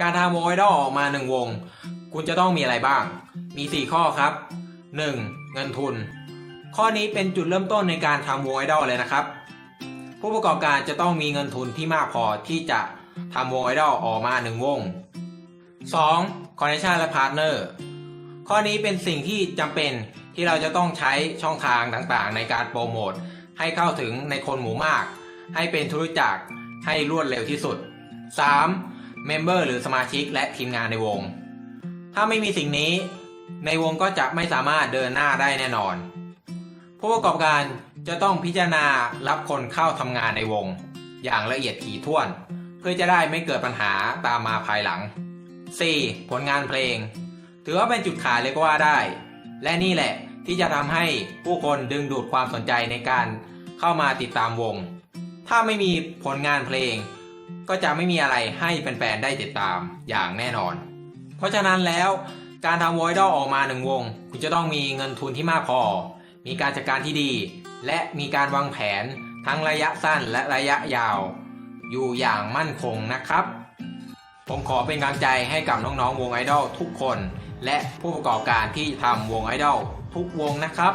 การทำวงไอดอลออกมาหนึ่งวง คุณจะต้องมีอะไรบ้าง มี 4 ข้อครับ 1. เงินทุน ข้อนี้เป็นจุดเริ่มต้นในการทำวงไอดอลเลยนะครับ ผู้ประกอบการจะต้องมีเงินทุนที่มากพอที่จะทำวงไอดอลออกมาหนึ่งวง 2. คอนเนคชันและพาร์ทเนอร์ข้อนี้เป็นสิ่งที่จำเป็นที่เราจะต้องใช้ช่องทางต่างๆ ในการโปรโมทให้เข้าถึงในคนหมู่มาก ให้เป็นธุรจักรให้รวดเร็วที่สุด 3. เมมเบอร์หรือสมาชิกและทีมงานในวง ถ้าไม่มีสิ่งนี้ในวงก็จะไม่สามารถเดินหน้าได้แน่นอน ผู้ประกอบการจะต้องพิจารณารับคนเข้าทำงานในวง อย่างละเอียดถี่ถ้วน เพื่อจะได้ไม่เกิดปัญหาตามมาภายหลัง 4. ผลงานเพลง ถือว่าเป็นจุดขายเลยก็ว่าได้ และนี่แหละที่จะทำให้ผู้คนดึงดูดความสนใจในการเข้ามาติดตามวง ถ้าไม่มีผลงานเพลง ก็จะไม่มีอะไรให้แฟนๆได้ติดตามอย่างแน่นอน เพราะฉะนั้นแล้วการทำวอยดอออกมาหนึ่งวง คุณจะต้องมีเงินทุนที่มากพอ มีการจัดการที่ดี และมีการวางแผนทั้งระยะสั้นและระยะยาว อยู่อย่างมั่นคงนะครับ ผมขอเป็นกำลังใจให้กับน้องๆวงไอดอลทุกคน และผู้ประกอบการที่ทำวงไอดอลทุกวงนะครับ